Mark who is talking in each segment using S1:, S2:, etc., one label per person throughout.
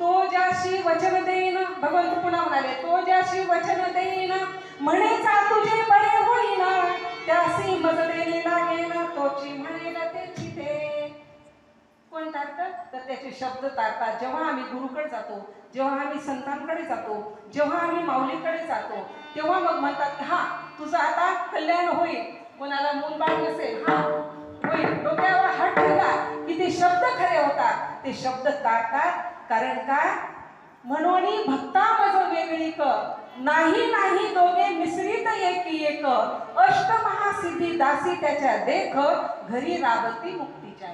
S1: तो ज्याशी वचन देईन भगवंत पुन्हा म्हणाले तो ज्याशी वचन देईन म्हणेचा तुझे बरे होईन त्यासी मज देणे लागेन तोची म्हणेल त्याची ते. कोण तारतात तर त्याचे शब्द तारतात. जेव्हा आम्ही गुरुकडे जातो जेव्हा आम्ही संतांकडे जातो जेव्हा आम्ही माऊलीकडे जातो तेव्हा मग म्हणतात की हा तुझं आता कल्याण होईल. कोणाला मूलबाळ नसेल हा होईल. डोक्यावर हात ठेवला की ते शब्द खरे होतात. ते शब्द तारतात कारण काय? म्हणून भक्ता मज वेगळी क नाही नाही दोघे मिश्रित एकी एक. अष्ट महासिद्धी दासी त्याच्या देख घरी राबती मुक्तीच्या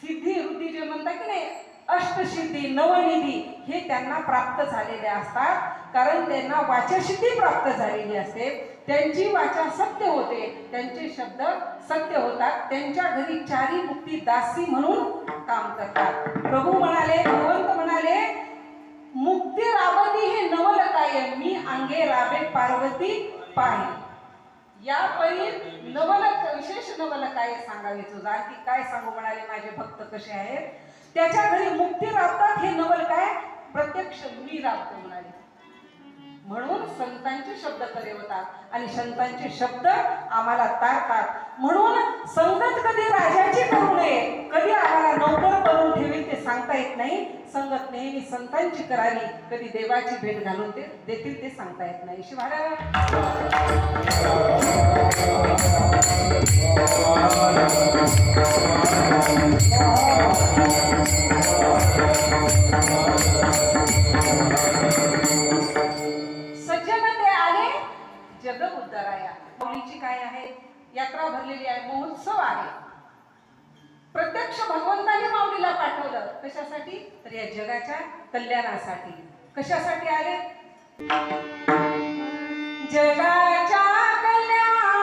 S1: सिद्धी वृद्धी जे म्हणतात की नाही अष्टसिद्धी नवनिधी हे त्यांना प्राप्त झालेले असतात. कारण त्यांना वाचसिद्धी प्राप्त झालेली असते. त्यांची वाचा सत्य होते. त्यांचे शब्द सत्य होतात. त्यांच्या घरी चारी मुक्ती दासी म्हणून काम करतात. मागे राबे पार्वती पाय. या परी नवलक विशेष नवलक काय सांगावे तुझा की काय सांगू म्हणाले माझे भक्त कसे आहेत? त्याच्या घरी मुक्ती राबतात हे नवल काय प्रत्यक्ष मी राबतो म्हणाले. म्हणून संतांचे शब्द खरे होतात आणि संतांचे शब्द आम्हाला तारतात. म्हणून संगत कधी राजाची करू नये कधी आम्हाला नोकर करून ठेवील ते सांगता येत नाही संगत नेहमी संतांची करावी. कधी देवाची भेट घालून ते देतील ते सांगता येत नाही. शिवाय सज्जन ते आले जग उद्धाराया माऊलीची काय आहे? यात्रा भरलेली आहे. महोत्सव आहे. प्रत्यक्ष भगवंत आलं कशासाठी? तर या जगाच्या कल्याणासाठी. कशासाठी आले? जगाच्या कल्याणा